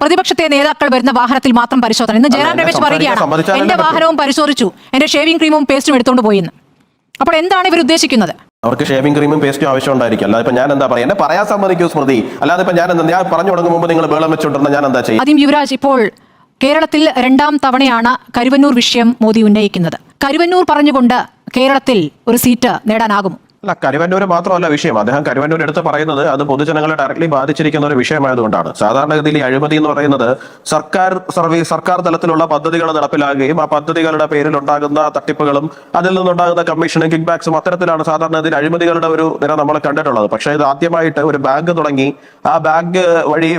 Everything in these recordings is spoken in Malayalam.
പ്രതിപക്ഷത്തെ നേതാക്കൾ വരുന്ന വാഹനത്തിൽ മാത്രം പരിശോധന. ഇന്ന് ജയറാം രമേശ് പറയുകയാണ് എന്റെ വാഹനവും പരിശോധിച്ചു. എന്റെ ഷേവിംഗ് ക്രീമും പേസ്റ്റും എടുത്തുകൊണ്ട് പോയി എന്ന് അപ്പോൾ എന്താണ് ഇവർ ഉദ്ദേശിക്കുന്നത്? അവർക്ക് ഷേവിംഗ് ക്രീമും പേസ്റ്റും ആവശ്യം ഉണ്ടായിരിക്കും. അല്ലാതെ ഇപ്പൊ ഞാൻ എന്താ പറയാ? എന്നെ പറയാൻ സമ്മതിക്കൂ സ്മൃതി. അല്ലാതെ ഇപ്പൊ ഞാൻ എന്താ ഞാൻ പറഞ്ഞു തുടങ്ങും മുമ്പ് നിങ്ങൾ ബേളം വെച്ചോണ്ടിരുന്ന ഞാൻ എന്താ ചെയ്യും? ആദ്യം യുവരാജ് ഇപ്പോൾ കേരളത്തിൽ രണ്ടാം തവണയാണ് കരുവന്നൂർ വിഷയം മോദി ഉന്നയിക്കുന്നത്. കരുവന്നൂർ പറഞ്ഞുകൊണ്ട് കേരളത്തിൽ ഒരു സീറ്റ് നേടാനാകും. അല്ല കരുവന്നൂര് മാത്രമല്ല വിഷയം. അദ്ദേഹം കരുവന്നൂർ എടുത്ത് പറയുന്നത് അത് പൊതുജനങ്ങളെ ഡയറക്ട്ലി ബാധിച്ചിരിക്കുന്ന ഒരു വിഷയമായതുകൊണ്ടാണ്. സാധാരണഗതിയിൽ ഈ അഴിമതി എന്ന് പറയുന്നത് സർക്കാർ സർവീസ് സർക്കാർ തലത്തിലുള്ള പദ്ധതികൾ നടപ്പിലാകുകയും ആ പദ്ധതികളുടെ പേരിൽ ഉണ്ടാകുന്ന തട്ടിപ്പുകളും അതിൽ നിന്നുണ്ടാകുന്ന കമ്മീഷനും കിക്ക് ബാക്സും അത്തരത്തിലാണ് സാധാരണഗതിയിൽ അഴിമതികളുടെ ഒരു നിര നമ്മൾ കണ്ടിട്ടുള്ളത്. പക്ഷേ ഇത് ആദ്യമായിട്ട് ഒരു ബാങ്ക് തുടങ്ങി. ആ ബാങ്ക് വഴി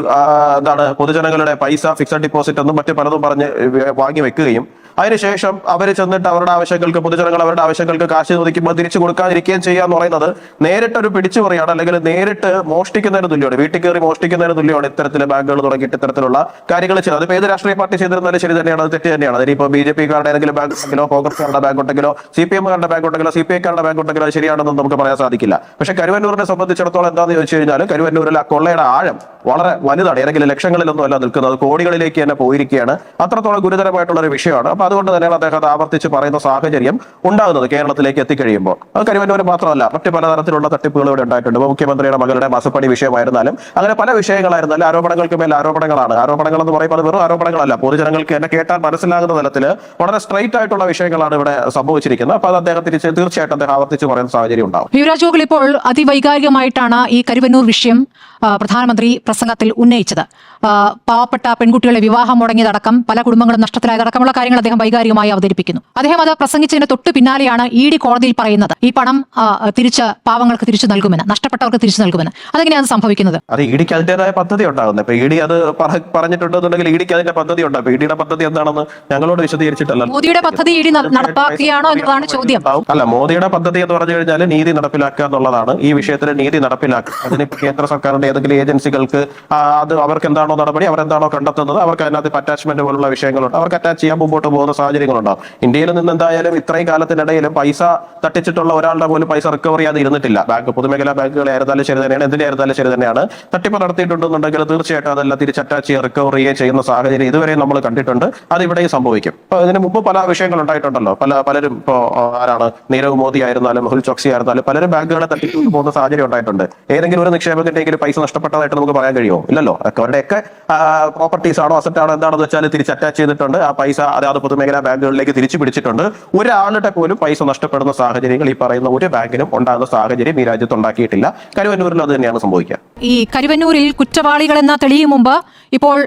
എന്താണ് പൊതുജനങ്ങളുടെ പൈസ ഫിക്സഡ് ഡിപ്പോസിറ്റ് എന്നും മറ്റു പലതും പറഞ്ഞ് വാങ്ങി വെക്കുകയും അതിനുശേഷം അവർ ചെന്നിട്ട് അവരുടെ ആവശ്യങ്ങൾക്ക് പൊതുജനങ്ങൾ അവരുടെ ആവശ്യങ്ങൾക്ക് കാശ് ചോദിക്കുമ്പോൾ തിരിച്ചു കൊടുക്കാതിരിക്കുകയും ചെയ്യുക എന്ന് പറയുന്നത് നേരിട്ട് ഒരു പിടിച്ചുപറിയാണ് അല്ലെങ്കിൽ നേരിട്ട് മോഷ്ടിക്കുന്നതിന് തുല്യമാണ്. വീട്ടിൽ കയറി മോഷ്ടിക്കുന്നതിന് തുല്യമാണ് ഇത്തരത്തിലെ ബാങ്കുകൾ തുടങ്ങിയിട്ട് ഇത്തരത്തിലുള്ള കാര്യങ്ങൾ ചെയ്യുന്നത്. അതിപ്പോൾ ഏത് രാഷ്ട്രീയ പാർട്ടി ചെയ്തിരുന്നാലും ശരി തന്നെയാണ് അത് തെറ്റ് തന്നെയാണ്. അതിനിപ്പോൾ ബി ജെ പിക്കാരുടെ ഏതെങ്കിലും ബാങ്ക് ഉണ്ടെങ്കിലോ കോൺഗ്രസ്സുകാരുടെ ബാങ്ക് ഉണ്ടെങ്കിലോ സി പി എമ്മുകാരുടെ ബാങ്ക് ഉണ്ടെങ്കിലോ സി പി ഐക്കാരുടെ ബാങ്ക് ഉണ്ടെങ്കിലോ ശരിയാണെന്ന് നമുക്ക് പറയാൻ സാധിക്കില്ല. പക്ഷെ കരുവന്നൂരിനെ സംബന്ധിച്ചിടത്തോളം എന്താണെന്ന് ചോദിച്ചു കഴിഞ്ഞാൽ കരുവന്നൂരിൽ ആ കൊള്ളയുടെ ആഴം വളരെ വലുതാണ്. ഏതെങ്കിലും ലക്ഷങ്ങളിലൊന്നും അല്ല നിൽക്കുന്നത്. കോടികളിലേക്ക് തന്നെ പോയിരിക്കുകയാണ്. അത്രത്തോളം ഗുരുതരമായിട്ടുള്ള ഒരു വിഷയമാണ്. അപ്പൊ അതുകൊണ്ട് തന്നെയാണ് അദ്ദേഹം ആവർത്തിച്ച് പറയുന്ന സാഹചര്യം ഉണ്ടാകുന്നത് കേരളത്തിലേക്ക് എത്തിക്കഴിയുമ്പോൾ. അത് കരുവന്നൂർ മാത്രമല്ല മറ്റ് പലതരത്തിലുള്ള തട്ടിപ്പുകൾ ഇവിടെ ഉണ്ടായിട്ടുണ്ട്. മുഖ്യമന്ത്രിയുടെ മകളുടെ മാസപ്പടി വിഷയമായിരുന്നാലും അങ്ങനെ പല വിഷയങ്ങളായിരുന്നാലും ആരോപണങ്ങൾക്ക് മേൽ ആരോപണങ്ങളാണ്. ആരോപണങ്ങൾ എന്ന് പറയുമ്പോൾ അത് വെറും ആരോപണങ്ങളല്ല. പൊതുജനങ്ങൾക്ക് എന്നെ കേട്ടാൽ മനസ്സിലാകുന്ന തലത്തിൽ വളരെ സ്ട്രൈറ്റ് ആയിട്ടുള്ള വിഷയങ്ങളാണ് ഇവിടെ സംഭവിച്ചിരിക്കുന്നത്. അപ്പൊ അത് അദ്ദേഹം തിരിച്ച് തീർച്ചയായിട്ടും അദ്ദേഹം ആവർത്തിച്ച് പറയുന്ന സാഹചര്യം ഉണ്ടാവും. യുവരാജ് ഇപ്പോൾ അതിവൈകാരികമായിട്ടാണ് ഈ കരുവന്നൂർ വിഷയം പ്രധാനമന്ത്രി പ്രസംഗത്തിൽ ഉന്നയിച്ചത്. പാവപ്പെട്ട പെൺകുട്ടികളെ വിവാഹം മുടങ്ങിയതടക്കം പല കുടുംബങ്ങളും നഷ്ടത്തിലായതടക്കമുള്ള കാര്യങ്ങൾ അദ്ദേഹം വൈകാരികമായി അവതരിപ്പിക്കുന്നു. അദ്ദേഹം അത് പ്രസംഗിച്ചതിന് തൊട്ട് പിന്നാലെയാണ് ഇ ഡി കോടതിയിൽ പറയുന്നത്. ഈ പണം തിരിച്ച് പാവങ്ങൾക്ക് തിരിച്ചു നൽകുമെന്ന് നഷ്ടപ്പെട്ടവർക്ക് തിരിച്ചു നൽകുമെന്ന്. അതെങ്ങനെയാണ് സംഭവിക്കുന്നത്? അത് ഇഡിക്ക് അതിന്റേതായ പദ്ധതി ഉണ്ടാകുന്നത് ഇപ്പൊ അത് പറ- പറഞ്ഞിട്ടുണ്ടെന്നുണ്ടെങ്കിൽ ഇഡിക്ക് അതിന്റെ പദ്ധതി ഉണ്ട് അപ്പൊ ഇഡിയുടെ പദ്ധതി എന്താണെന്ന് ഞങ്ങളോട് വിശദീകരിച്ചിട്ടല്ല. മോദിയുടെ പദ്ധതി ഇ ഡി നടപ്പാക്കുകയാണോ എന്നതാണ് ചോദ്യം. അല്ല മോദിയുടെ പദ്ധതി എന്ന് പറഞ്ഞു കഴിഞ്ഞാൽ നീതി നടപ്പിലാക്കുക എന്നുള്ളതാണ്. ഈ വിഷയത്തിൽ നീതി നടപ്പിലാക്കുക. അതിന് കേന്ദ്ര സർക്കാരിന്റെ ഏതെങ്കിലും ഏജൻസികൾക്ക് അത് അവർക്ക് എന്താണോ നടപടി അവരെന്താണോ കണ്ടെത്തുന്നത് അവർക്ക് അതിനകത്ത് അറ്റാച്ച്മെന്റ് പോലുള്ള വിഷയങ്ങളുണ്ട്. അവർക്ക് അറ്റാച്ച് ചെയ്യാൻ മുമ്പോട്ട് പോകുന്ന സാഹചര്യങ്ങളുണ്ടാവും ഇന്ത്യയിൽ നിന്ന് എന്തായാലും ഇത്രയും കാലത്തിനിടയിലും പൈസ തട്ടിച്ചിട്ടുള്ള ഒരാളുടെ പോലും പൈസ റിക്കവർ ചെയ്യാതെ ഇരുന്നിട്ടില്ല. ബാങ്ക് പൊതുമേഖലാ ബാങ്കുകളെ ആയിരുന്നാലും ശരി തന്നെയാണ് എന്തിനെ ആയിരുന്നാലും ശരി തന്നെയാണ്. തട്ടിപ്പ് നടത്തിയിട്ടുണ്ടെന്നുണ്ടെങ്കിൽ തീർച്ചയായിട്ടും അതെല്ലാം തിരിച്ച് അറ്റാച്ച് ചെയ്യുക റിക്കവർ ചെയ്യുകയും ചെയ്യുന്ന സാഹചര്യം ഇതുവരെ നമ്മൾ കണ്ടിട്ടുണ്ട്. അത് ഇവിടെയും സംഭവിക്കും. അപ്പൊ ഇതിന് മുമ്പ് പല വിഷയങ്ങൾ ഉണ്ടായിട്ടുണ്ടല്ലോ പല പലരും ഇപ്പോ ആരാണ്? നീരവ് മോദി ആയിരുന്നാലും മെഹുൽ ചോക്സി ആയിരുന്നാലും പലരും ബാങ്കുകളെ തട്ടിക്കൊണ്ട് പോകുന്ന സാഹചര്യം ഉണ്ടായിട്ടുണ്ട്. ഏതെങ്കിലും ഒരു നിക്ഷേപത്തിന്റെ പൈസ നഷ്ടപ്പെട്ടതായിട്ട് നമുക്ക് പറയാൻ കഴിയുമോ? ഇല്ലല്ലോ. അവരുടെയൊക്കെ പ്രോപ്പർട്ടീസ് ആണോ അസറ്റ് ആണോ എന്താണെന്ന് വെച്ചാൽ തിരിച്ച് അറ്റാച്ച് ചെയ്തിട്ടുണ്ട്. ആ പൈസ അതായത് പൊതുമേഖലാ ബാങ്കുകളിലേക്ക് തിരിച്ചു പിടിച്ചിട്ടുണ്ട്. ഒരാളുടെ പോലും പൈസ നഷ്ടപ്പെടുന്ന സാഹചര്യങ്ങൾ ഈ പറയുന്ന ഒരു ബാങ്കിനും ഉണ്ടാകുന്ന സാഹചര്യം ഈ രാജ്യത്ത് ഉണ്ടാക്കിയിട്ടില്ല. കരുവന്നൂരിൽ അത് തന്നെയാണ് സംഭവിക്കുക. ഈ കരുവന്നൂരിൽ കുറ്റവാളികൾ എന്ന തെളിയും മുമ്പ് ഇപ്പോൾ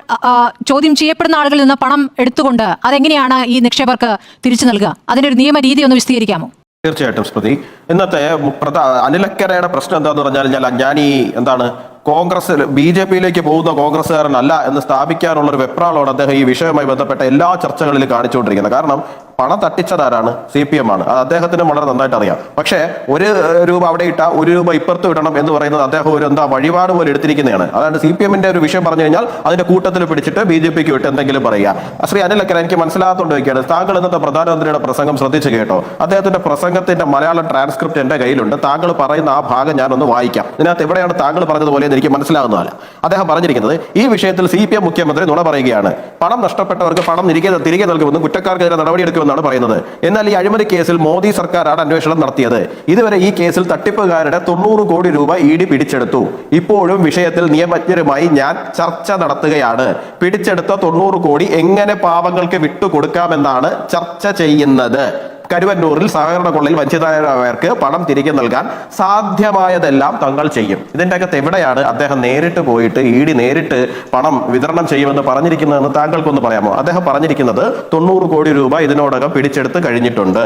ചോദ്യം ചെയ്യപ്പെടുന്ന ആളുകളിൽ നിന്ന് പണം എടുത്തുകൊണ്ട് അതെങ്ങനെയാണ് ഈ നിക്ഷേപർക്ക് തിരിച്ചു നൽകുക? അതിന്റെ ഒരു നിയമ രീതി ഒന്ന് വിശദീകരിക്കാമോ? തീർച്ചയായിട്ടും സ്മൃതി. ഇന്നത്തെ പ്രധാന അനിലക്കരയുടെ പ്രശ്നം എന്താന്ന് പറഞ്ഞാൽ ഞാൻ ഈ എന്താണ് കോൺഗ്രസ് ബി ജെ പിയിലേക്ക് പോകുന്ന കോൺഗ്രസ്സുകാരനല്ല എന്ന് സ്ഥാപിക്കാനുള്ള ഒരു വെപ്രാളമാണ് അദ്ദേഹം ഈ വിഷയവുമായി ബന്ധപ്പെട്ട എല്ലാ ചർച്ചകളിലും കാണിച്ചുകൊണ്ടിരിക്കുന്നത്. കാരണം പണം തട്ടിച്ചതാരാണ്? സി പി എം ആണ്. അത് അദ്ദേഹത്തിന് വളരെ നന്നായിട്ട് അറിയാം. പക്ഷേ ഒരു രൂപ അവിടെ ഇട്ട ഒരു രൂപ ഇപ്പുറത്ത് ഇടണം എന്ന് പറയുന്നത് അദ്ദേഹം ഒരു എന്താ വഴിപാട് പോലെ എടുത്തിരിക്കുന്നതാണ്. അതായത് സി പി എമ്മിന്റെ ഒരു വിഷയം പറഞ്ഞു കഴിഞ്ഞാൽ അതിന്റെ കൂട്ടത്തിൽ പിടിച്ചിട്ട് ബി ജെ പിക്ക് വിട്ട് എന്തെങ്കിലും പറയുക. ശ്രീ അനിലക്കര എനിക്ക് മനസ്സിലാകത്തോണ്ട് വയ്ക്കുകയാണ് താങ്കൾ ഇന്നത്തെ പ്രധാനമന്ത്രിയുടെ പ്രസംഗം ശ്രദ്ധിച്ചു കേട്ടോ. അദ്ദേഹത്തിന്റെ പ്രസംഗത്തിന്റെ മലയാളം ട്രാൻസ്ക്രിപ്റ്റ് എന്റെ കയ്യിലുണ്ട്. താങ്കൾ പറയുന്ന ആ ഭാഗം ഞാനൊന്ന് വായിക്കാം. ഇതിനകത്ത് എവിടെയാണ് താങ്കൾ പറഞ്ഞതുപോലെ എന്ന് എനിക്ക് മനസ്സിലാകുന്നതല്ല അദ്ദേഹം പറഞ്ഞിരിക്കുന്നത് ഈ വിഷയത്തിൽ സി പി എം മുഖ്യമന്ത്രി നുണ പറയുകയാണ്. പണം നഷ്ടപ്പെട്ടവർക്ക് പണം തിരികെ തിരികെ നൽകുമെന്നും കുറ്റക്കാർക്കെതിരെ നടപടിയെടുക്കുമെന്നാണ് പറയുന്നത്. എന്നാൽ ഈ അഴിമതി കേസിൽ മോദി സർക്കാരാണ് അന്വേഷണം നടത്തിയത്. ഇതുവരെ ഈ കേസിൽ തട്ടിപ്പുകാരുടെ തൊണ്ണൂറ് കോടി രൂപ ഇ ഡി പിടിച്ചെടുത്തു. ഇപ്പോഴും വിഷയത്തിൽ നിയമജ്ഞരുമായി ഞാൻ ചർച്ച നടത്തുകയാണ്. പിടിച്ചെടുത്ത തൊണ്ണൂറ് കോടി എങ്ങനെ പാവങ്ങൾക്ക് വിട്ടുകൊടുക്കാമെന്നാണ് ചർച്ച ചെയ്യുന്നത്. കരുവന്നൂരിൽ സഹകരണ കൊള്ളയിൽ വഞ്ചിതരായവർക്ക് പണം തിരികെ നൽകാൻ സാധ്യമായതെല്ലാം തങ്ങൾ ചെയ്യും. ഇതിന്റെ അകത്ത് എവിടെയാണ് അദ്ദേഹം നേരിട്ട് പോയിട്ട് ഇ ഡി നേരിട്ട് പണം വിതരണം ചെയ്യുമെന്ന് പറഞ്ഞിരിക്കുന്നതെന്ന് താങ്കൾക്കൊന്ന് പറയാമോ? അദ്ദേഹം പറഞ്ഞിരിക്കുന്നത് തൊണ്ണൂറ് കോടി രൂപ ഇതിനോടകം പിടിച്ചെടുത്ത് കഴിഞ്ഞിട്ടുണ്ട്.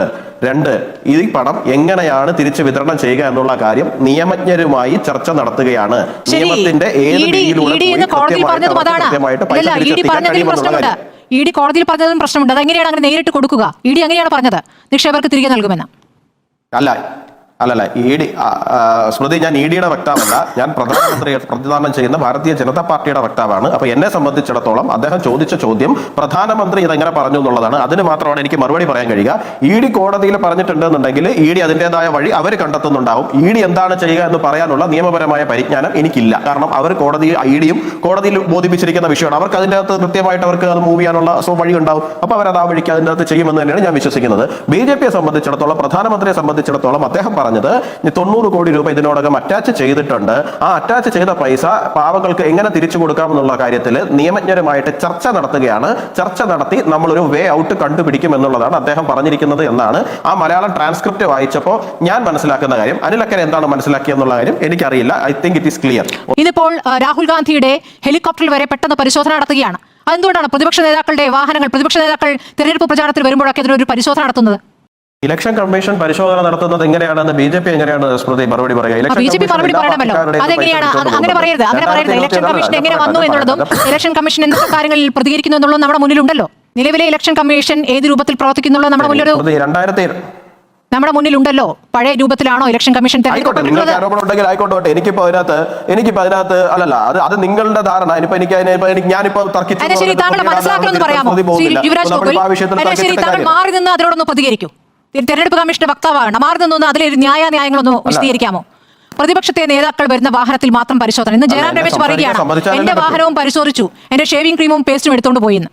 രണ്ട് ഈ പണം എങ്ങനെയാണ് തിരിച്ചു വിതരണം ചെയ്യുക എന്നുള്ള കാര്യം നിയമജ്ഞരുമായി ചർച്ച നടത്തുകയാണ്. നിയമത്തിന്റെ ഏത് രീതിയിലൂടെ കൃത്യമായിട്ട് പൈസ തിരിച്ചെത്തിക്കാൻ കഴിയുമെന്നുള്ള കാര്യം. ഇ ഡി കോടതിയിൽ പറഞ്ഞതും പ്രശ്നമുണ്ട്. അതെങ്ങനെയാണ് അങ്ങനെ നേരിട്ട് കൊടുക്കുക? ഇ ഡി അങ്ങനെയാണ് പറഞ്ഞത്. നിക്ഷേപകർക്ക് തിരികെ നൽകുമെന്ന്. അല്ല അല്ലല്ല ഇ ഡി സ്മൃതി ഞാൻ ഇ ഡിയുടെ വക്താവല്ല. ഞാൻ പ്രധാനമന്ത്രി പ്രതിദാനം ചെയ്യുന്ന ഭാരതീയ ജനതാ പാർട്ടിയുടെ വക്താവാണ്. അപ്പൊ എന്നെ സംബന്ധിച്ചിടത്തോളം അദ്ദേഹം ചോദിച്ച ചോദ്യം പ്രധാനമന്ത്രി ഇതെങ്ങനെ പറഞ്ഞു എന്നുള്ളതാണ്. അതിന് മാത്രമാണ് എനിക്ക് മറുപടി പറയാൻ കഴിയുക. ഇ ഡി കോടതിയിൽ പറഞ്ഞിട്ടുണ്ടെന്നുണ്ടെങ്കിൽ ഇ ഡി അതിന്റെതായ വഴി അവർ കണ്ടെത്തുന്നുണ്ടാവും. ഇ ഡി എന്താണ് ചെയ്യുക എന്ന് പറയാനുള്ള നിയമപരമായ പരിജ്ഞാനം എനിക്കില്ല. കാരണം അവർ കോടതി ഇ ഡിയും കോടതിയിൽ ബോധിപ്പിച്ചിരിക്കുന്ന വിഷയമാണ്. അവർക്ക് അതിന്റെ അകത്ത് കൃത്യമായിട്ട് അവർക്ക് അത് മൂവ് ചെയ്യാനുള്ള സോ വഴി ഉണ്ടാവും അപ്പൊ അവർ അത് ആ വഴിക്ക് അതിന്റെ അകത്ത് ചെയ്യുമെന്ന് തന്നെയാണ് ഞാൻ വിശ്വസിക്കുന്നത്. ബി ജെ പിയെ സംബന്ധിച്ചിടത്തോളം പ്രധാനമന്ത്രിയെ സംബന്ധിച്ചിടത്തോളം അദ്ദേഹം പറഞ്ഞത് തൊണ്ണൂറ് കോടി രൂപ ഇതിനോടകം അറ്റാച്ച് ചെയ്തിട്ടുണ്ട്. ആ അറ്റാച്ച് ചെയ്ത പൈസ പാവങ്ങൾക്ക് എങ്ങനെ തിരിച്ചു കൊടുക്കാം എന്നുള്ള കാര്യത്തിൽ നിയമജ്ഞരുമായിട്ട് ചർച്ച നടത്തുകയാണ്. ചർച്ച നടത്തി നമ്മളൊരു വേ ഔട്ട് കണ്ടുപിടിക്കും എന്നുള്ളതാണ് അദ്ദേഹം പറഞ്ഞിരിക്കുന്നത് എന്നാണ്. ആ മലയാളം ട്രാൻസ്ക്രിപ്റ്റ് വായിച്ചപ്പോൾ ഞാൻ മനസ്സിലാക്കുന്ന കാര്യം അനിലക്കര എന്താണ് മനസ്സിലാക്കിയെന്നുള്ള കാര്യം എനിക്കറിയില്ല. I think it is clear ഇന്നിപ്പോൾ ആ, രാഹുൽ ഗാന്ധിയുടെ ഹെലികോപ്റ്ററിൽ വരെ പെട്ടെന്ന് പരിശോധന നടത്തുകയാണ്. അതെന്തുകൊണ്ടാണ് പ്രതിപക്ഷ നേതാക്കളുടെ വാഹനങ്ങൾ പ്രതിപക്ഷ നേതാക്കൾ തിരഞ്ഞെടുപ്പ് പ്രചാരണത്തിൽ വരുമ്പോഴൊക്കെ ഇതിനൊരു പരിശോധന നടത്തുന്നത്? ഇലക്ഷൻ കമ്മീഷൻ പരിശോധന നടത്തുന്നത് എങ്ങനെയാണെന്ന് ബി ജെ പി എങ്ങനെയാണ് സ്മൃതി മറുപടി പറയുക? ബി ജെ പി മറുപടി പറയണമല്ലോ. അതെങ്ങനെയാണ്? അങ്ങനെ പറയരുത്. അങ്ങനെ പറയരുത്. ഇലക്ഷൻ കമ്മീഷൻ എങ്ങനെ വന്നു എന്നുള്ളതും ഇലക്ഷൻ കമ്മീഷൻ എന്തൊക്കെ കാര്യങ്ങളിൽ പ്രതികരിക്കുന്നു എന്നുള്ളതും നമ്മുടെ മുന്നിലുണ്ടല്ലോ. നിലവിലെ ഇലക്ഷൻ കമ്മീഷൻ ഏത് രൂപത്തിൽ പ്രവർത്തിക്കുന്നുള്ള നമ്മുടെ മുന്നിലൊരു രണ്ടായിരത്തി നമ്മുടെ മുന്നിലുണ്ടല്ലോ. പഴയ രൂപത്തിലാണോ ഇലക്ഷൻ കമ്മീഷൻ നിങ്ങൾക്ക് ആരോപണം ഉണ്ടെങ്കിൽ ആയിക്കോട്ടെ. എനിക്കിപ്പോ അതിനകത്ത് എനിക്കിപ്പോ അതിനകത്ത് അല്ലല്ല അത് അത് നിങ്ങളുടെ ധാരണ. ഇനിയിപ്പോ എനിക്ക് ഞാനിപ്പോ തർക്കിച്ചു അതിനെ ശരി താങ്കൾ മനസ്സിലാക്കണമെന്ന് പറയാമോ? യുവരാജ് ഗോകുൽ അതിനെ ശരി താങ്കൾ മാറി നിന്ന് അതിനോടൊന്ന് പ്രതികരിക്കൂ. തെരഞ്ഞെടുപ്പ് കമ്മീഷന്റെ വക്താവാണ്. മാറി നിന്നൊന്ന് അതിലെ ന്യായ ന്യായങ്ങളൊന്ന് വിശദീകരിക്കാമോ? പ്രതിപക്ഷത്തെ നേതാക്കൾ വരുന്ന വാഹനത്തിൽ മാത്രം പരിശോധന. ഇന്ന് ജയറാം രമേശ് പറയുകയാണ് എന്റെ വാഹനവും പരിശോധിച്ചു. എന്റെ ഷേവിംഗ് ക്രീമും പേസ്റ്റും എടുത്തുകൊണ്ട് പോയിന്ന്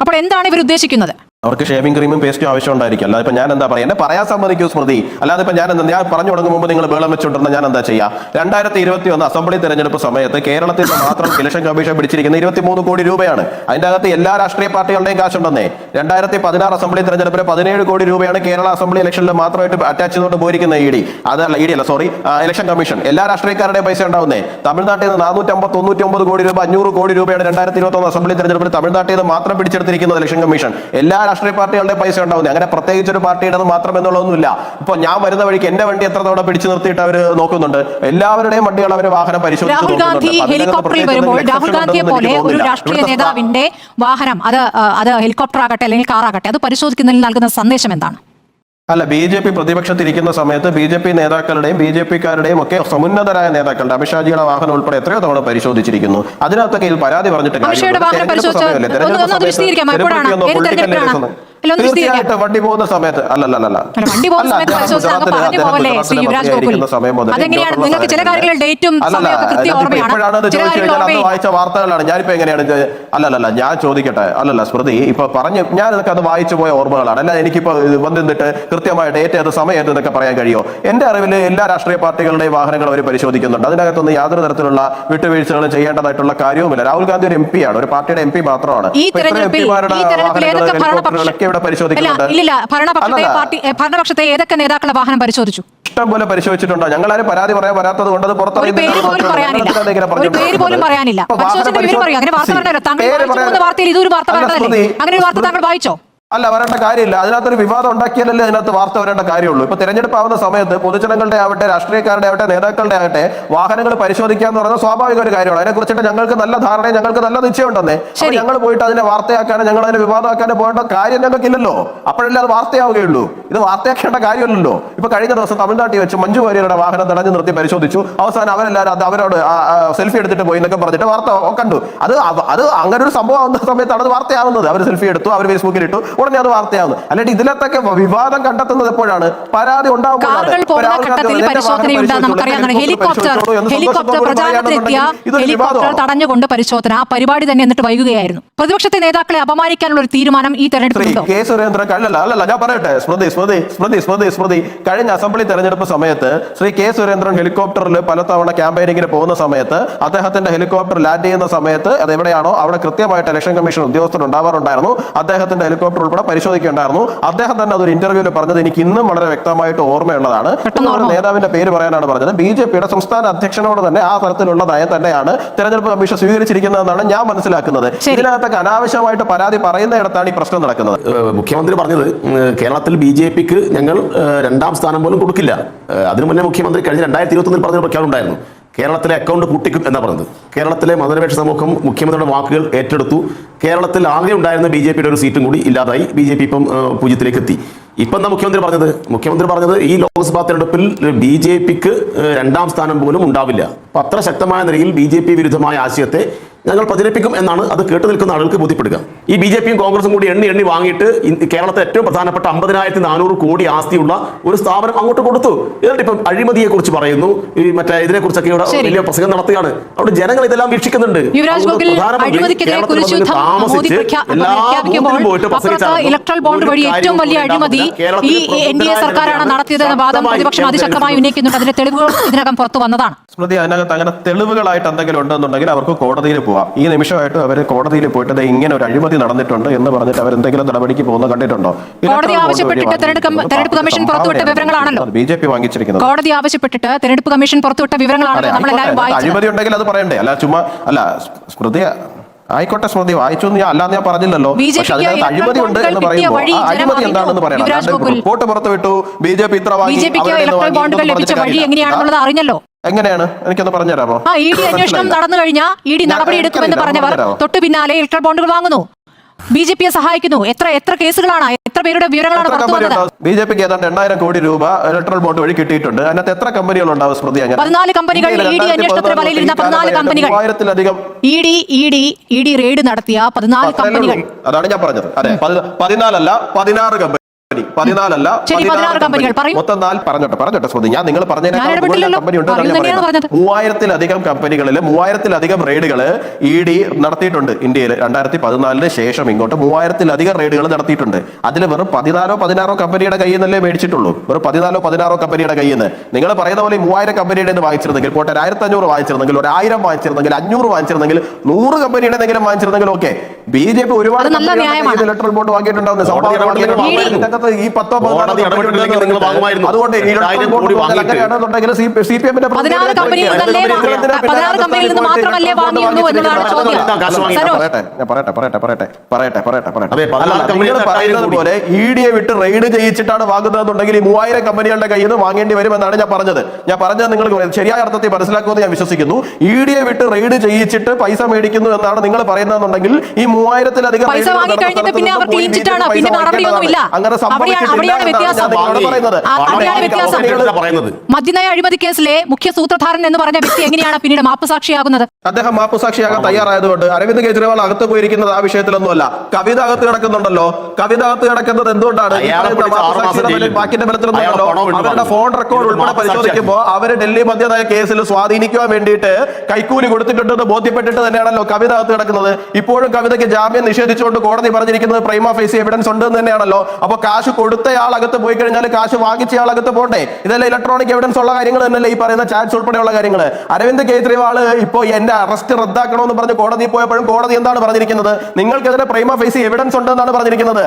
അപ്പോൾ എന്താണ് ഇവർ ഉദ്ദേശിക്കുന്നത്? അവർക്ക് ഷേവിംഗ് ക്രീമും പേസ്റ്റും ആവശ്യം ഉണ്ടായിരിക്കും. അല്ലാതെ ഇപ്പൊ ഞാൻ എന്താ പറയാ? എന്നെ പറയാൻ സമ്മതിക്കൂ സ്മൃതി. അല്ലാതെ ഇപ്പൊ ഞാൻ എന്താ ഞാൻ പറഞ്ഞു തുടങ്ങും മുമ്പ് നിങ്ങൾ ബേളം വെച്ചുകൊണ്ടിരുന്ന ഞാൻ എന്താ ചെയ്യാ? രണ്ടായിരത്തി ഇരുപത്തി ഒന്ന് അസംബ്ലി തെരഞ്ഞെടുപ്പ് സമയത്ത് കേരളത്തിൽ മാത്രം ഇലക്ഷൻ കമ്മീഷൻ പിടിച്ചിരിക്കുന്ന ഇരുപത്തിമൂന്ന് കോടി രൂപയാണ്. അതിന്റെ അകത്ത് എല്ലാ രാഷ്ട്രീയ പാർട്ടികളുടെയും കാശുണ്ടെന്നേ. രണ്ടായിരത്തി പതിനാറ് അസംബ്ലി തെരഞ്ഞെടുപ്പിന് പതിനേഴ് കോടി രൂപയാണ് കേരള അസംബ്ലി ഇലക്ഷനിൽ മാത്രമായിട്ട് അറ്റാച്ച് ചെയ്തുകൊണ്ട് പോയിരിക്കുന്ന ഇ ഡി. അതല്ല ഇ ഡി അല്ല സോറി ഇലക്ഷൻ കമ്മീഷൻ. എല്ലാ രാഷ്ട്രീയക്കാരുടെയും പൈസ ഉണ്ടാവുന്നേ. തമിഴ്നാട്ടിൽ നിന്ന് നാനൂറ്റി അമ്പത്തി തൊണ്ണൂറ്റി ഒമ്പത് കോടി രൂപ അഞ്ഞൂറ് കോടി രൂപയാണ് രണ്ടായിരത്തി ഇരുപത്തി ഒന്ന് അസംബ്ലി തെരഞ്ഞെടുപ്പിൽ തമിഴ്നാട്ടിൽ നിന്ന് മാത്രം പിടിച്ചെടുത്തിരിക്കുന്നത് ഇലക്ഷൻ കമ്മീഷൻ. എല്ലാ രാഷ്ട്രീയ പാർട്ടികളുടെ പൈസ ഉണ്ടാവുന്നത് അങ്ങനെ പ്രത്യേകിച്ച് ഒരു പാർട്ടിയുടെ മാത്രം എന്നുള്ളതൊന്നുമില്ല ഇപ്പൊ ഞാൻ വരുന്ന വഴിക്ക് എന്റെ വണ്ടി എത്ര തവണ പിടിച്ചു നിർത്തിയിട്ട് അവർ നോക്കുന്നുണ്ട് എല്ലാവരുടെയും വണ്ടികൾ അവർ വാഹനം പരിശോധിച്ച് രാഹുൽ. ഗാന്ധി ഹെലികോപ്റ്ററിൽ വരുമ്പോൾ രാഹുൽ exception ഗാന്ധിയെ പോലെ ഒരു. രാഷ്ട്രീയ നേതാവിന്റെ വാഹനം അത് അത് ഹെലികോപ്റ്റർ ആകട്ടെ അല്ലെങ്കിൽ കാർ ആകട്ടെ അത് പരിശോധിക്കുന്നതിൽ നൽകുന്ന സന്ദേശം എന്താണ് അല്ല ബി ജെ പി പ്രതിപക്ഷത്തിരിക്കുന്ന സമയത്ത് ബി ജെ പി നേതാക്കളുടെയും ബി ജെ പിക്കാരുടെയും ഒക്കെ സമുന്നതരായ നേതാക്കളുടെ അമിത്ഷാജിയുടെ വാഹനം ഉൾപ്പെടെ എത്രയോ തവണ പരിശോധിച്ചിരിക്കുന്നു. അതിനകത്തൊക്കെ ഇതിൽ പരാതി പറഞ്ഞിട്ട് അമിത്ഷായുടെ തെരഞ്ഞെടുപ്പ് പരിശോധിച്ച- തീർച്ചയായിട്ടും വണ്ടി പോകുന്ന സമയത്ത് അല്ലല്ല വണ്ടി പോകുന്ന സമയത്ത് പരിശോധിച്ചാൽ അങ്ങ് പറഞ്ഞു പോകല്ലേ? ശ്രീ യുവരാജ് ഗോകുൽ അതെങ്ങനെയാണ്? നിങ്ങൾക്ക് ചില കാര്യങ്ങൾ ഡേറ്റും സമയമൊക്കെ കൃത്യം ഓർമ്മയാണ് ചില കാര്യങ്ങൾ വായിച്ച വാർത്തകളാണ്. ഞാനിപ്പോ എങ്ങനെയാണ് അല്ലല്ല ഞാൻ ചോദിക്കട്ടെ. അല്ലല്ല സ്മൃതി ഇപ്പൊ പറഞ്ഞു ഞാൻ ഇതൊക്കെ അത് വായിച്ചു പോയ ഓർമ്മകളാണ്. അല്ല എനിക്കിപ്പോ ഇത് വന്നിട്ട് കൃത്യമായിട്ട് ഡേറ്റ് ഏത് സമയം എന്നൊക്കെ പറയാൻ കഴിയുമോ? എന്റെ അറിവിൽ എല്ലാ രാഷ്ട്രീയ പാർട്ടികളുടെയും വാഹനങ്ങൾ അവർ പരിശോധിക്കുന്നുണ്ട്. അതിനകത്തൊന്നും യാതൊരു തരത്തിലുള്ള വിട്ടുവീഴ്ചകളും ചെയ്യേണ്ടതായിട്ടുള്ള കാര്യവുമില്ല. രാഹുൽ ഗാന്ധി ഒരു എം പി ആണ്. ഒരു പാർട്ടിയുടെ എം പി മാത്രമാണ്. ഇത്രയും ഈ തെരഞ്ഞെടുപ്പിൽ വാഹനങ്ങൾ, ഇവിടെ പരിശോധിക്കുന്നുണ്ട്? ഭരണപക്ഷത്തെ ഏതൊക്കെ നേതാക്കളുടെ വാഹനം പരിശോധിച്ചു? ഇഷ്ടം പോലെ ഞങ്ങൾ ആരും പരാതി പറയാൻ വരാത്തത് കൊണ്ട് അത് പുറത്തറിയുന്നില്ല താങ്കൾ വാർത്തയിൽ ഇതൊരു വാർത്ത അങ്ങനെ ഒരു വാർത്ത താങ്കൾ വായിച്ചോ? അല്ല വരേണ്ട കാര്യമില്ല. അതിനകത്തൊരു വിവാദം ഉണ്ടാക്കിയാലല്ലേ അതിനകത്ത് വാർത്ത വരേണ്ട കാര്യമുള്ളൂ. ഇപ്പൊ തെരഞ്ഞെടുപ്പ് ആവുന്ന സമയത്ത് പൊതുജനങ്ങളുടെ ആവട്ടെ രാഷ്ട്രീയക്കാരുടെ ആവട്ടെ നേതാക്കളുടെ ആവട്ടെ വാഹനങ്ങൾ പരിശോധിക്കുക എന്ന് പറയുന്നത് സ്വാഭാവിക ഒരു കാര്യമാണ്. അതിനെ കുറിച്ചിട്ട് ഞങ്ങൾക്ക് നല്ല ധാരണയും ഞങ്ങൾക്ക് നല്ല നിശ്ചയം ഉണ്ടെന്നേ ഞങ്ങൾ പോയിട്ട് അതിനെ വാർത്തയാക്കാനോ ഞങ്ങൾ അതിനെ വിവാദമാക്കാനോ പോകേണ്ട കാര്യം ഞങ്ങൾക്കില്ലല്ലോ. അപ്പോഴല്ലേ അത് വാർത്തയാവുകയുള്ളൂ. ഇത് വാർത്തയാക്കേണ്ട കാര്യമല്ലല്ലോ. ഇപ്പൊ കഴിഞ്ഞ ദിവസം തമിഴ്നാട്ടിൽ വെച്ച് മഞ്ജു വാര്യരുടെ വാഹനം തടഞ്ഞു നിർത്തി പരിശോധിച്ചു. അവസാനം അവരെല്ലാവരും അത് അവരോട് സെൽഫി എടുത്തിട്ട് പോയി എന്നൊക്കെ പറഞ്ഞിട്ട് വാർത്ത കണ്ടു. അത് അത് അങ്ങനെ ഒരു സംഭവം ആവുന്ന സമയത്താണ് അത് വാർത്തയാവുന്നത്. അവർ സെൽഫി എടുത്തു അവർ ഫേസ്ബുക്കിൽ ഇട്ടു. ഉടനെ അത് വാർത്തയാവുന്നു അല്ലാണ്ട് ഇതിലത്തൊക്കെ വിവാദം കണ്ടെത്തുന്നത് എപ്പോഴാണ്? പരാതി ഹെലികോപ്റ്റർ. തടഞ്ഞുകൊണ്ട് പരിശോധന ആ പരിപാടി തന്നെ എന്നിട്ട് വൈകുകയായിരുന്നു. പ്രതിപക്ഷത്തെ നേതാക്കളെ അപമാനിക്കാനുള്ള ഒരു തീരുമാനം ഈ തെരഞ്ഞെടുപ്പ് കെ സുരേന്ദ്രൻ അല്ലല്ല അല്ലല്ല ഞാൻ പറയട്ടെ. സ്മൃതി സ്മൃതി സ്മൃതി സ്മൃതി സ്മൃതി. കഴിഞ്ഞ അസംബ്ലി തെരഞ്ഞെടുപ്പ് സമയത്ത് ശ്രീ കെ സുരേന്ദ്രൻ ഹെലികോപ്റ്ററിൽ പലതവണ ക്യാമ്പയിനിങ്ങിന് പോകുന്ന സമയത്ത് അദ്ദേഹത്തിന്റെ ഹെലികോപ്റ്റർ ലാൻഡ് ചെയ്യുന്ന സമയത്ത് അത് എവിടെയാണോ അവിടെ കൃത്യമായിട്ട് ഇലക്ഷൻ കമ്മീഷൻ ഉദ്യോഗസ്ഥർ ഉണ്ടാവാറുണ്ടായിരുന്നു. അദ്ദേഹത്തിന്റെ ഹെലികോപ്റ്റർ ഉൾപ്പെടെ പരിശോധിക്കേണ്ടായിരുന്നു. അദ്ദേഹം തന്നെ അതൊരു ഇന്റർവ്യൂവിൽ പറഞ്ഞത് എനിക്ക് ഇന്നും വളരെ വ്യക്തമായിട്ട് ഓർമ്മയുള്ളതാണ്. നേതാവിന്റെ പേര് പറയാനാണ് പറഞ്ഞത്. ബി ജെ പിയുടെ സംസ്ഥാന അധ്യക്ഷനോട് തന്നെ ആ തരത്തിലുള്ള നയം തന്നെയാണ് തെരഞ്ഞെടുപ്പ് കമ്മീഷൻ സ്വീകരിച്ചിരിക്കുന്നതെന്നാണ് ഞാൻ മനസ്സിലാക്കുന്നത്. ഇതിനകത്തൊക്കെ അനാവശ്യമായിട്ട് പരാതി പറയുന്നിടത്താണ് ഈ പ്രശ്നം നടക്കുന്നത്. മുഖ്യമന്ത്രി പറഞ്ഞത് കേരളത്തിൽ ബി ജെ പിക്ക് ഞങ്ങൾ രണ്ടാം സ്ഥാനം പോലും കൊടുക്കില്ല. അതിനു മുന്നേ മുഖ്യമന്ത്രി കഴിഞ്ഞ രണ്ടായിരത്തി ഇരുപത്തി ഒന്നിൽ പറഞ്ഞ പ്രഖ്യാപനം ഉണ്ടായിരുന്നു. കേരളത്തിലെ അക്കൗണ്ട് കുട്ടിക്കും എന്നാ പറഞ്ഞത്. കേരളത്തിലെ മതനിരപേക്ഷ സമൂഹം മുഖ്യമന്ത്രിയുടെ വാക്കുകൾ ഏറ്റെടുത്തു. കേരളത്തിൽ ആകെ ഉണ്ടായിരുന്ന ബി ജെ പിയുടെ ഒരു സീറ്റും കൂടി ഇല്ലാതായി. ബി ജെ പി ഇപ്പം പൂജ്യത്തിലേക്ക് എത്തി ഇപ്പം എന്താ മുഖ്യമന്ത്രി പറഞ്ഞത്? മുഖ്യമന്ത്രി പറഞ്ഞത് ഈ ലോക്സഭാ തെരഞ്ഞെടുപ്പിൽ ബി ജെ പിക്ക് രണ്ടാം സ്ഥാനം പോലും ഉണ്ടാവില്ല. അപ്പൊ അത്ര ശക്തമായ നിലയിൽ ബി ജെ പി വിരുദ്ധമായ ആശയത്തെ ഞങ്ങൾ പ്രചരിപ്പിക്കും എന്നാണ് അത് കേട്ടു നിൽക്കുന്ന ആളുകൾക്ക് ബോധ്യപ്പെടുക. ഈ ബി ജെ പിയും കോൺഗ്രസും കൂടി എണ്ണി എണ്ണി വാങ്ങിയിട്ട് കേരളത്തിൽ ഏറ്റവും പ്രധാനപ്പെട്ട അമ്പതിനായിരത്തി നാനൂറ് കോടി ആസ്തിയുള്ള ഒരു സ്ഥാപനം അങ്ങോട്ട് കൊടുത്തു. എന്നിട്ട് ഇപ്പം അഴിമതിയെ കുറിച്ച് പറയുന്നു. ഈ മറ്റേ ഇതിനെ കുറിച്ചൊക്കെ ഇവിടെ വലിയ പ്രസംഗം നടത്തുകയാണ്. അവിടെ ജനങ്ങൾ ഇതെല്ലാം വീക്ഷിക്കുന്നുണ്ട്. ഇലക്ട്രൽ ബോണ്ട് വഴി ഏറ്റവും വലിയ അഴിമതി ഈ കേരളത്തിൽ എൻ ഡി എ സർക്കാരാണ് നടത്തിയതെന്ന വാദം പ്രതിപക്ഷം അതിശക്തമായി ഉന്നയിക്കുന്നുണ്ട് അതിന്റെ തെളിവുകൾ ഇതിനകം പുറത്തു വന്നതാണ്. സ്മൃതി അതിനകത്ത് അങ്ങനെ തെളിവുകളായിട്ട് എന്തെങ്കിലും ഉണ്ടെന്നുണ്ടെങ്കിൽ അവർക്ക് കോടതിയിൽ പോവാം. ഈ നിമിഷമായിട്ട് അവർ കോടതിയിൽ പോയിട്ട് ഇങ്ങനെ ഒരു അഴിമതി നടന്നിട്ടുണ്ട് എന്ന് പറഞ്ഞിട്ട് അവർ എന്തെങ്കിലും നടപടിക്ക് പോകുന്ന കണ്ടിട്ടുണ്ടോ? കോടതി ആവശ്യപ്പെട്ടിട്ട് തെരഞ്ഞെടുപ്പ് കമ്മീഷൻ പുറത്തുവിട്ട വിവരങ്ങളാണല്ലോ. ബി ജെ പി വാങ്ങിച്ചിരിക്കുന്നത്. കോടതി ആവശ്യപ്പെട്ടിട്ട് തെരഞ്ഞെടുപ്പ് കമ്മീഷൻ പുറത്തുവിട്ട വിവരങ്ങളാണ് അഴിമതി ഉണ്ടെങ്കിൽ അത് പറയണ്ടേ? അല്ല ചുമ്മാ അല്ല സ്മൃതി ആയിക്കോട്ടെ സ്മൃതി വായിച്ചു ഞാൻ അല്ലാന്ന് ഞാൻ പറഞ്ഞില്ലല്ലോ. പക്ഷെ അതിനകത്ത് അഴിമതി ഉണ്ട് എന്ന് പറയുന്നു പറയുമ്പോൾ ആ അഴിമതി എന്താണെന്ന് പറയണം. റിപ്പോർട്ട് പുറത്തുവിട്ടു ബി ജെ പി ഇത്ര വാങ്ങി അറിഞ്ഞല്ലോ. എങ്ങനെയാണ്? എനിക്കൊന്ന് പറഞ്ഞുതരാമോ? ആ ഇ ഡി അന്വേഷണം നടന്നു കഴിഞ്ഞാൽ ഇ ഡി നടപടി എടുക്കുമെന്ന് പറഞ്ഞവർ? തൊട്ടു പിന്നാലെ ഇലക്ട്രൽ ബോണ്ടുകൾ വാങ്ങുന്നു. ബി ജെ പിയെ സഹായിക്കുന്നു. എത്ര എത്ര കേസുകളാണ്? എത്ര പേരുടെ വിവരങ്ങളാണ് ബി ജെ പിക്ക് ഏതാണ്ട് എണ്ണായിരം കോടി രൂപ ഇലക്ട്രൽ ബോണ്ട് വഴി കിട്ടിയിട്ടുണ്ട്. അതിനകത്ത് എത്ര കമ്പനികൾ ഉണ്ടാവും സ്മൃതി അങ്ങനെ? പതിനാല് കമ്പനികൾ ഇ ഡി അന്വേഷണത്തിന് 2014 വലയിലിരുന്ന പതിനാല് കമ്പനികൾ. ആയിരത്തിലധികം E D E D E D raid നടത്തിയ പതിനാല് കമ്പനികൾ. അതാണ് ഞാൻ പറഞ്ഞത്. അതെ പതി- പതിനാലല്ല പതിനാറ് കമ്പനി പതിനാലല്ല. മൊത്തം നാല് പറഞ്ഞോട്ടെ പറഞ്ഞോട്ടെ ശ്രുതി. ഞാൻ നിങ്ങൾ ഞാൻ പറഞ്ഞതിനേക്കാൾ കമ്പനി ഉണ്ട് പറയൂ തന്നെയാണ് പറഞ്ഞത്. മൂവായിരത്തിലധികം കമ്പനികളിൽ മൂവായിരത്തിലധികം റെയ്ഡുകൾ ഇ ഡി നടത്തിയിട്ടുണ്ട് ഇന്ത്യയിൽ രണ്ടായിരത്തി പതിനാലിന് ശേഷം ഇങ്ങോട്ട് മൂവായിരത്തിലധികം റെയ്ഡുകൾ നടത്തിയിട്ടുണ്ട്. അതിൽ വെറും പതിനാലോ പതിനാറോ കമ്പനിയുടെ കയ്യിൽ നിന്നല്ലേ മേടിച്ചിട്ടുള്ളൂ. വെറും പതിനാലോ പതിനാറോ കമ്പനിയുടെ കയ്യിൽ നിന്ന് നിങ്ങൾ പറയുന്ന പോലെ മൂവായിരം കമ്പനിയുടെ നിന്ന് വാങ്ങിച്ചിരുന്നെങ്കിൽ പോട്ടെ ആയിരത്തി അഞ്ഞൂറ് വാങ്ങിച്ചിരുന്നെങ്കിൽ ഒരു ആയിരം വാങ്ങിച്ചിരുന്നെങ്കിൽ അഞ്ഞൂറ് വാങ്ങിച്ചിരുന്നെങ്കിൽ നൂറ് കമ്പനിയുടെ എന്തെങ്കിലും വാങ്ങിച്ചിരുന്നെങ്കിൽ ഓക്കെ. ബി ജെ പി ഒരുപാട്. ഇലക്ട്രൽ ബോണ്ട് വാങ്ങിയിട്ടുണ്ടാവുന്ന ഇതിനകത്ത് ഈ പത്തോ അതുകൊണ്ട് സി പി എമ്മിന്റെ പറയട്ടെ ഞാൻ പറയട്ടെ പറയട്ടെ പറയട്ടെ പറയട്ടെ പറയട്ടെ പറയട്ടെ അതെ, പതിനാല് അല്ല, പറയുന്നത് പോലെ ഇ ഡിയെ വിട്ട് റെയ്ഡ് ചെയ്യിച്ചിട്ടാണ് വാങ്ങുന്നതെന്നുണ്ടെങ്കിൽ ഈ മൂവായിരം കമ്പനികളുടെ കയ്യിൽ നിന്ന് വാങ്ങേണ്ടി വരുമെന്നാണ് ഞാൻ പറഞ്ഞത് ഞാൻ പറഞ്ഞത് നിങ്ങൾ ശരിയായ അർത്ഥത്തിൽ മനസ്സിലാക്കുമെന്ന് ഞാൻ വിശ്വസിക്കുന്നു ഇ ഡിയെ വിട്ട് റെയ്ഡ് ചെയ്യിച്ചിട്ട് പൈസ മേടിക്കുന്നു എന്നാണ് നിങ്ങൾ പറയുന്നതെന്നുണ്ടെങ്കിൽ ഈ മൂവായിരത്തിലധികം. അങ്ങനെ മദ്യനയ അഴിമതി കേസിലെ മുഖ്യ സൂത്രധാരൻ എന്ന് പറഞ്ഞ വ്യക്തി എങ്ങനെയാണ് പിന്നീട് മാപ്പുസാക്ഷിയാകുന്നത്? അദ്ദേഹം മാപ്പുസാക്ഷിയാകാൻ തയ്യാറായതുകൊണ്ട് അരവിന്ദ് കെജ്രിവാൾ അകത്ത് പോയിരിക്കുന്നത് ആ വിഷയത്തിലൊന്നുമല്ല. കവിത അകത്ത് കിടക്കുന്നുണ്ടല്ലോ. കവിത അകത്ത് കിടക്കുന്നത് എന്തുകൊണ്ടാണ്? ബാക്കിന്റെ ബലത്തിലൊന്നുമല്ലോ അവരുടെ ഫോൺ റെക്കോർഡ് ഉൾപ്പെടെ പരിശോധിക്കുമ്പോൾ അവർ ഡൽഹി മദ്യനയ കേസിൽ സ്വാധീനിക്കുവാൻ വേണ്ടിയിട്ട് കൈക്കൂലി കൊടുത്തിട്ടുണ്ടെന്ന് ബോധ്യപ്പെട്ടിട്ട് തന്നെയാണല്ലോ കവിത അകത്ത് കിടക്കുന്നത്. ഇപ്പോഴും കവിതയ്ക്ക് ജാമ്യം നിഷേധിച്ചുകൊണ്ട് കോടതി പറഞ്ഞിരിക്കുന്നത് പ്രൈമ ഫേസ് എവിഡൻസ് ഉണ്ട് എന്ന് തന്നെയാണല്ലോ. അപ്പൊ കാശ് കൊടുത്തയാൾ അകത്ത് പോയി കഴിഞ്ഞാൽ കാശ് വാങ്ങിച്ചയാൾ അകത്ത് പോട്ടെ ഇതെല്ലാം ഇലക്ട്രോണിക് എവിഡൻസ് ഉള്ള കാര്യങ്ങൾ തന്നെയല്ലേ ഈ പറയുന്ന ചാറ്റ്സ് ഉൾപ്പെടെയുള്ള കാര്യങ്ങൾ അരവിന്ദ് കെജ്രിവാൾ ഇപ്പോൾ എന്റെ അറസ്റ്റ് റദ്ദാക്കണമെന്ന് പറഞ്ഞ് കോടതി പോയപ്പോഴും കോടതി എന്താണ് പറഞ്ഞിരിക്കുന്നത്? നിങ്ങൾക്കെതിരെ പ്രൈമ ഫേസ് എവിഡൻസ് ഉണ്ടെന്നാണ് പറഞ്ഞിരിക്കുന്നത്.